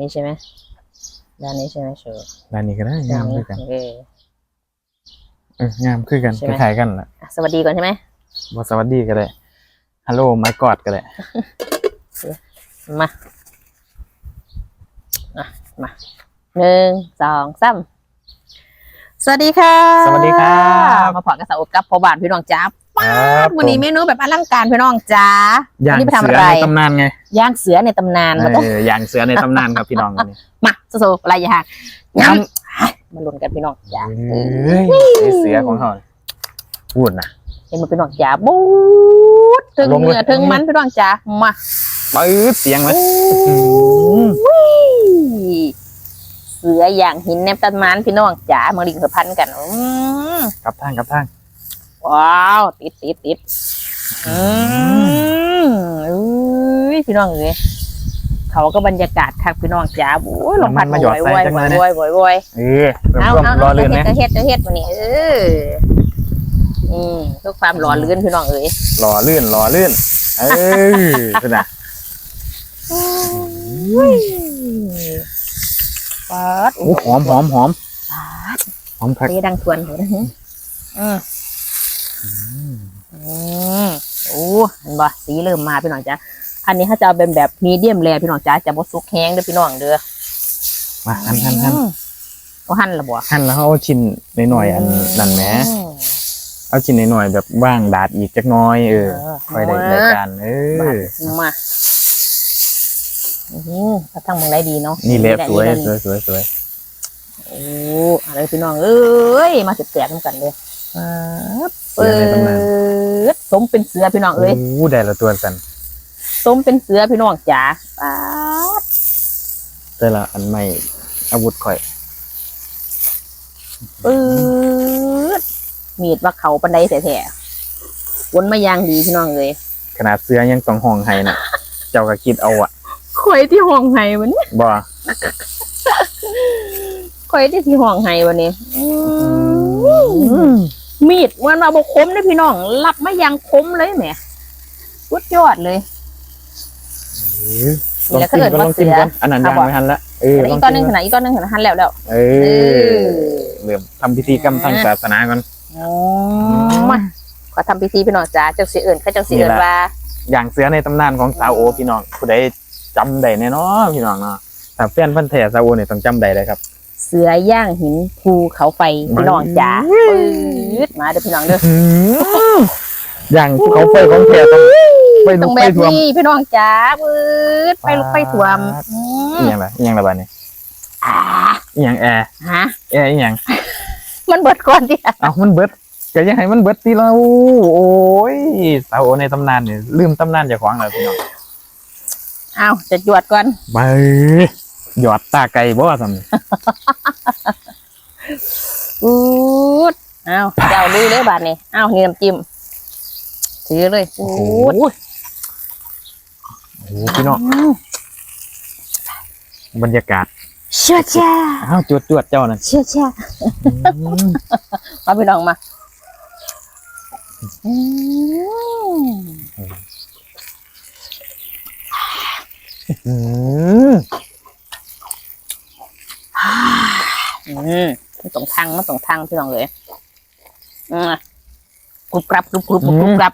นี่ใช่ไหมด้านนี้ใช่ไหมโชว์ด้านนี้ก็ได้งามคือกันเออเอองามคือกันใช่ไหมคล้ายๆกันล่ะอะสวัสดีก่อนใช่ไหมบ่สวัสดีก็ได้ฮัลโหลไมกอดก็ได้มาอะมาหนึ่งสองสามสวัสดีค่ะ สวัสดีครับ มาพอกับสาวกับพ่อบานพี่น้องจ้า ครับวันนี้ผมเมนูแบบอลังการพี่น้องจ้าย่างวันนี้ไปทำเสือะอไรในตำนานไงย่างเสือในตำนานมาเออย่างเสือในตำนานครับพี่น้องวันนี้มาโซๆอะไรอย่างงั้นมาลุ้นกันพี่น้องจ้าเอ้ยไอ้เสือของเขาเนี่ยพูดนะ เห็นมันพี่น้องจ้าบูดถึงลงเลย เนื้อถึงมันพี่น้องจ้ามาปื๊ดเสียงไหมอุ้ยเสืออย่างหินแนบตันมันพี่น้องจ๋าเมืองลิงเสือพันกันอืม กลับทางกลับทาง ว้าว ติดติดติดอืมอุ้ยพี่น้องเลยเขาก็บรรยากาศครับพี่น้องจ๋าโอ้ยลมพัดมาหยอดใส่วอยจังวเลยอยนะวอยวอยเออเพิ่มเอาความเอารอเอาเลื่อนไหมเฮ็ดเฮ็ดเฮ็ดวันนี้เอออืมเพื่อความหล่อลื่นพี่น้องเอ้ยรอเลื่อนรอเลื่อนเออคือนะปัดโอ้หอมหอมหอมหอมคักเตะดังทวนเถอะนะอืม อืมโอ้เห็นบ่สีเริ่มมาพี่น้องจ้าอันนี้ถ้าจะเอาเป็นแบบมีเดียมแรพี่น้องจ้าจะบ่สุกแห้งเด้อพี่น้องเด้อมาหั่นหั่นหั่นอืมก็หั่นละบ่หั่นแล้วเอาชิ้นหน่อยๆอันนั่นแหมอืมเอาชิ้นหน่อยๆแบบว่างดาดอีกจักหน้อยเออเออค่อยได้รายการเออมาอืมกระทั่งมึงได้ดีเนาะนี่เล็บสวยนี่สแหวละยสวยสวยโอ้อะไรพี่น้องเอ้ยมาเสียบๆนำกันเลย เสือในตำนานเปิดสมเป็นเสือพี่น้องเอ้ยโอ้ได้ละตัวสันสมเป็นเสือพี่น้องจ๋าป๊าดแต่ละอันใหม่อาวุธข่อยปืดมีดว่าเขาปันไดแท้ๆวนมาอยางดีพี่น้องเลยขนาดเสือยังต้องห้องไห้น่ะ เจ้าก็คิดเอาอะข่อยที่ห้องไห้วันนี้บ่ข่อยที่ที่ห้องไห้วันนี้อื มมีดมันมาบกคมเลยพี่น้องรับมาอยางคมเลยแหมสุดยอดเลยลองแล้วก็กินเกิดก็ลว่าองเสืกินอกันอันนั้นครัยาบงไม่ทันละเออแต่ลอีองกก้อนหกินึงนขนาดอีกก้อนหนึงขนาดหันแล้วแล้ว เอเอออ เริ่มทำพิธีกรรมทางศาสนาก่อน อ๋อมาขอทำพิธีพี่น้องจ๋าจังสีเอิญข้าจังสีเอิญนี่แหละว่า อย่างเสือในตำนานของซาโอพี่น้องผู้ใดจำได้แน่เนอนพี่น้องเนาะถ้าแฟนพันธุ์แท้ซาโอเนี่ยต้องจำได้เลยครับ เสือย่างหินภูเขาไฟพี่น้องจ๋าปืดมาเด้อพี่น้องเด้อหืมอย่างภูเขาไฟของแท้ต้องไปตลุรกงไปแบบท่วมนี้พี่น้องจ๋าปืดไปลุกไปถ่วมอืมอีหยังล่ะอีหยังล่ะบ้านี้อ่าอีหยังแอร์ฮะแอร์อีหยังมันเบิดก่อนดิเอ้ามันเบิดก็ยังให้มันเบิดตีเราโอ้ยสาวโอในตำนานเนี่ยลืมตำนานเจ้าของแล้วพี่น้องอ้าวจะจวดก่อนไป หยอดตาไก่บ่ว่าซั่นปืดอ้าวเจ้าลุยเลยบาดนี้อ้าวนี่น้ำจิ้มถือเลยปืโอ้โหดโอ้โหพี่น้องอืมบรรยากาศเชื่อแช่อ้าวจวดจวดๆเจ้านั่นเชื่อแช่อืมมาพี่น้องมาอืม อืมอืมมันสองทางมันสองทางพี่น้องเลยอืมกรุบกรับกรุบกรุบกรุบกรุบกรับ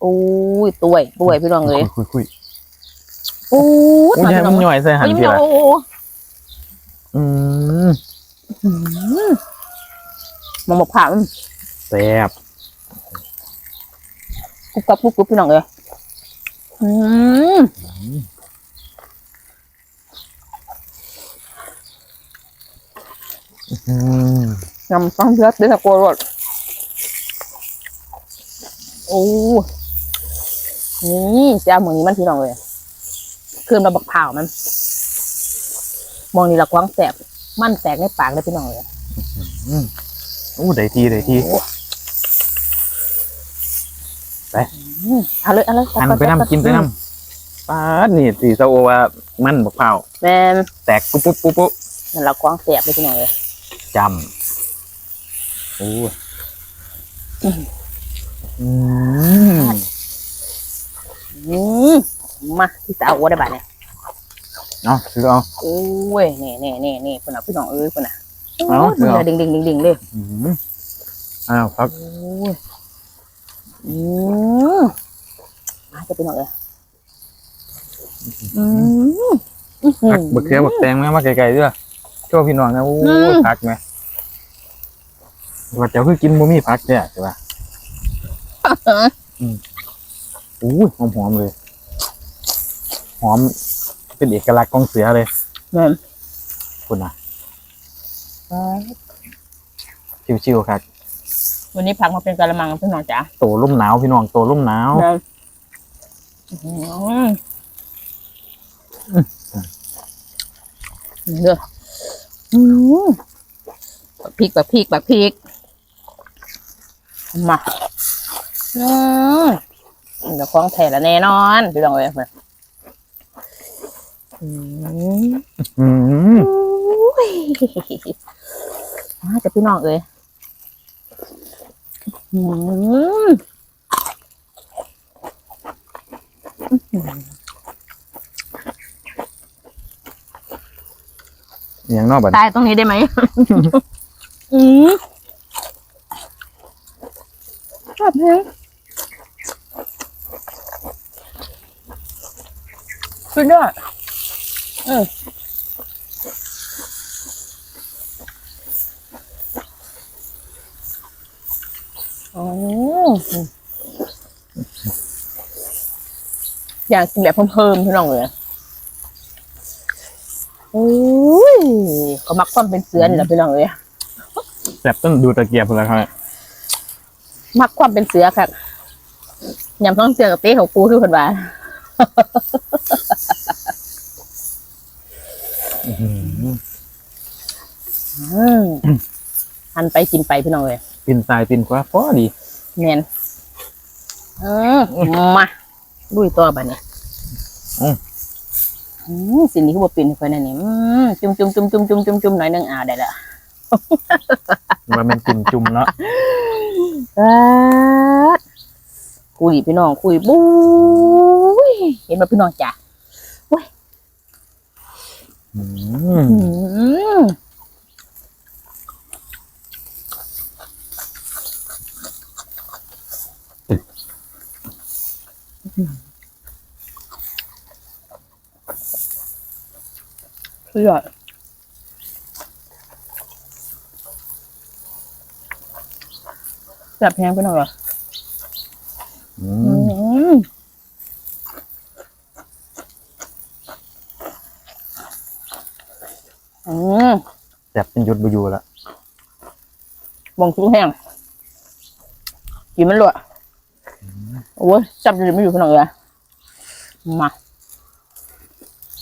โอ้ยตัวยตัวยพี่น้องเลยคุยคุยโอ้ยโอ้ยให้มันย่อยใส่หันโอ้ยทีละโอ้โหอืมอืมมันบอกผ่านแซ่บกรุบกรับกรุบกรุบพี่น้องเลยอืม อืม ยำฟังเพื่อเดือดโกรธโอ้นี่เจ้าหมือนี้มันพี่น้องเลยเครื่องระบักเผาวมัน มองนี่ละกว้างแสบมันแตกในปากเลยพี่น้องเลยโอ้ได้ทีได้ทีอืมเอาเลยเอาเลยหันไปน้ำกินไปน้ำป้าดนี่สีซาโอว่ามันบักเผาวแมนแตกปุ๊บปุ๊บปุ๊บปุ๊บนั่นละกว้างแสบเลยพี่น้องเลย จำโอ้ยอืมอืมมาที่สาวอ้วนได้บ้านเนี่ยเนาะคือเอาโอ้ยนี่นี่นี่นี่คนน่ะพี่น้องเอ้ยคนน่ะเอ้าโอ้ยมันดิ่งดิ่งดิ่งดิ่งเลยอืมอ้าวครับโอ้ยอืมมาจะพี่น้องเอ้ยอืมอื้อหือผักบักเขือบักแตงแม่มาไกลๆด้วย โชว์พี่น้องนะโอ้อืม ผักไหมว่าเจ้าคือกินบ่มีผักเนี่ยใช่ป่ะอู้ยหอมๆเลย หอม เป็นเอกลักษณ์ของเสือเลยแม่นคุณนะชิวๆครับวันนี้พักมาเป็นกะละมังพี่น้องจ๋าโตร่มหนาวพี่น้องโตร่มหนาวแม่นอื้อหือเด้อ อืมบักพริกบักพริกบักพริกมาอืมเดี๋ยวคล้องแท้ละแน่นอนพี่น้องเอ้ยมาอืมอืมอุ้ยมาจะพี่น้องเอ้ยอืม อย่างนอกบัดตายตรงนี้ได้ไหม อืมแบบนี้สุดยอดอืมอ๋ออยากกินแบบเพิ่มๆพี่น้องเลย โอ้ยก็มักความเป็นเสือนี่แหละพี่น้องเลยแซ่บต้นดูตะเกียบเลยครับมักความเป็นเสือค่ะยำท้องเสือกับเต้ของปูคือคนว่าอื้อหืออืมหันไปกินไปพี่น้องเลยปินซ้ายปินขวาพอดีเนียนเออมาดุยตัวบัดนี้อืมอืม สิ่งนี้คือบ่ปินให้เพิ่นอันนี้อืมจุ่มจุ่มจุ่มจุ่มจุ่มจุ่มจุ่มหน่อยหนึงอ่าได้ละว่ามันกินจุ่มเนาะเอิ้ดคุยพี่น้องคุยบุ้ยเห็นบ่พี่น้องจ้ะอืมอืม สุดยอดแบบแพงไปหน่อยเหรออือืมมอืมแซ่บเป็นหยุดบอยู่แล้วบองทุกแห้งกินมันหลวดโอ้ยจับจะไม่อยู่ขนาดเลยมา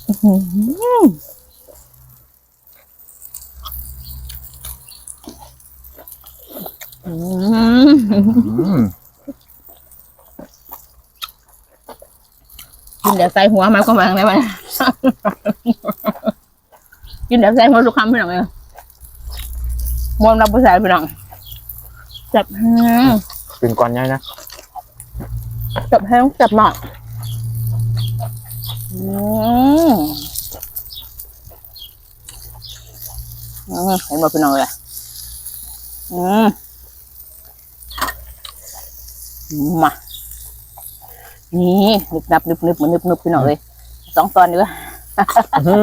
อื้อหืออืม อืมกินเดี๋ยวใส่หัวมาก็มาได้ไหมกินเดี๋ยวใส่หัวทุกคำพี่น้องเลยมวนรับผู้ชายพี่น้องจับแห้งเป็นก้อนใหญ่นะจับแห้งจับหมากอืมอืมเห็นบ่พี่น้องเลยอืม มานี่นึบนับนึบนึบมันนึบนึบพี่น้องเลยสองตอนดีกว่าอื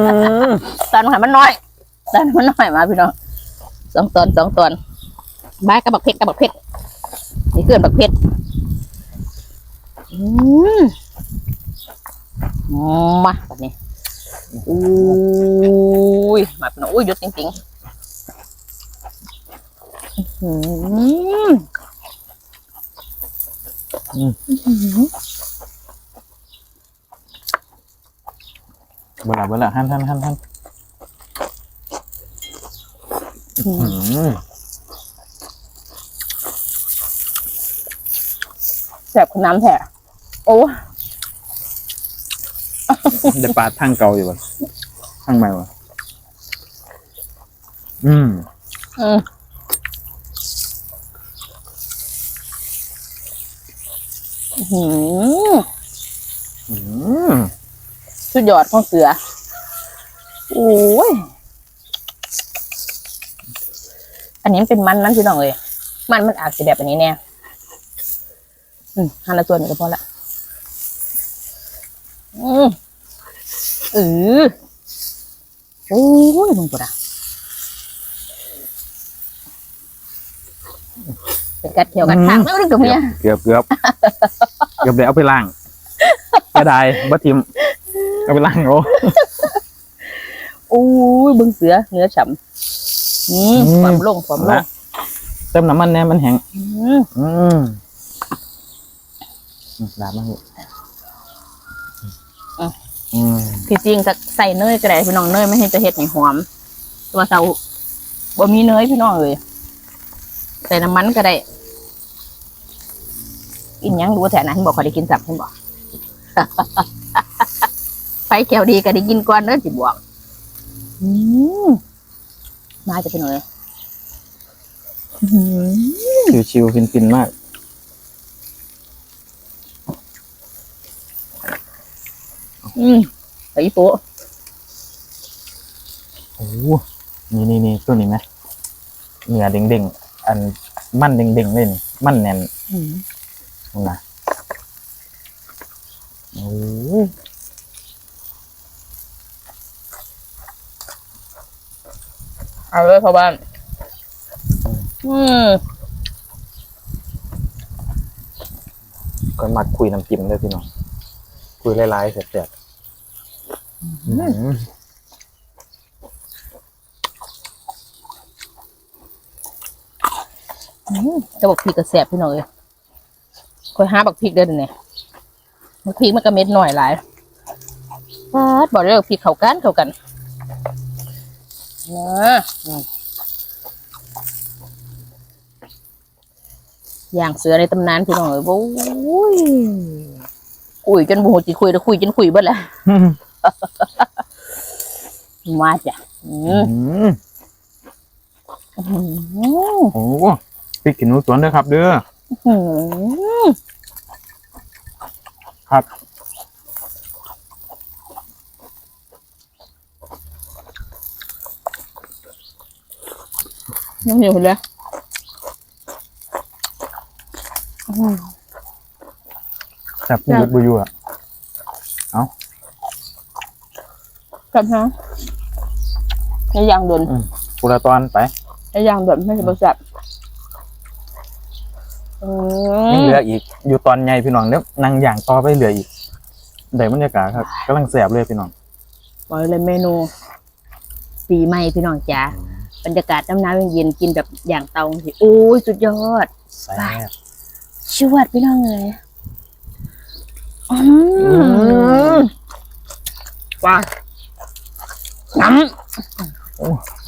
มตอนมันมันน้อยตอนมันน้อยมาพี่น้องสองตอนสองตอนบ้ายกับบักเพชรกับบักเพชรนี่เกินบักเพชรอืมมาแบบนี้อุ้ยมาพี่น้องอุ้ยหยุดจริงๆอื้อหือ เบลาเบลาหั่นหั่นหั่นหั่นอืมแสบคุณน้ำแท้โอ้ได้ปลาทั้งเก่าอยู่บ่ทั้งใหม่บ่อืมอืมอื้อ หืออืมสุดยอดของเสือ โอ้ย อันนี้มันเป็นมันนั้นพี่น้องเลย มันมันอาจจะแบบอันนี้แน่อืมหันละส่วนนี้ก็พอละ อืมเออโอ้ยมึงปวดอะเป็นกัดเที่ยวกัดทางไม่รู้กับเมีย เกือบเกือบ เกือบเลยเอาไปล้างก็ได้บัทิมเอาไปล้างโอ้โอ้ยเบึงเสือเนื้อฉ่ำอืมอืมความลงความลงเติมน้ำมันแน่มันแห้งอืมอืมอืมดาบมาพี่อืมที่จริงก็ใส่เนยก็ได้พี่น้องเนยไม่ให้จะเฮ็ดให้หอม ตัวเสาบ่มีเนยพี่น้องเลยใส่น้ำมันก็ได้ กินหยังดูแถวนั้นบอกเขาได้กินสับเห็นบอกไปแก้วดีก็ได้กินก่อนเด้อสิบอกอืมน่าจะเป็นเลยอื้อหือชิวๆฟินๆมากอืมไอ้โป๊ะโอ้โหนี่นี่นี่ตัวนี้ไหมเนื้อเด้งๆอัน มันเด้งๆเลยนี่มันแน่นอืม นี่นะโอ้โหเอาเลยพ่อบ้าน อืมก็มักคุยน้ำจิ้มเลยพี่น้อง คุยหลายๆเสร็จๆอืมอืมจะบอกพริกกระแสบพี่น้องเลย คอยหาบักพริกเด้อเนี่ยบักพริกมันก็เม็ดหน่อยหลายปาดบอกเลยว่าพริกเข้ากันเข้ากันนะอืมอย่างเสือในตำนานพี่น้องเลยโอ้ยคุยจนบูจีคุยแล้วคุยจนคุยเบิดแล้วมาจ้ะอืมอืมอืมโอ้โหพริกขี้หนูสวนด้วยครับ เด้อ อืมครับยังอยู่เลยอืมจับบุยุดบุยุอะกลับฮะไอ้ยางโดนกุละตอนไปไอ้ยางโดนไม่ใช่บริษัทอื ยัง ม เห ลืออีก อยู่ตอนใหญ่พี่น้องเนี้ยนั่งอย่างต่อไปเหลืออีกได้บรรยากาศครับกำลังแสบเลยพี่น้องบอกเลยเมนู ปีใหม่พี่น้องจ๋าบรรยากาศน้ำน้ำเย็นๆกินแบบอย่างเตาสิโอ้ยสุดยอดแซ่บชวดพี่น้องเลยอืมว้าน้ำ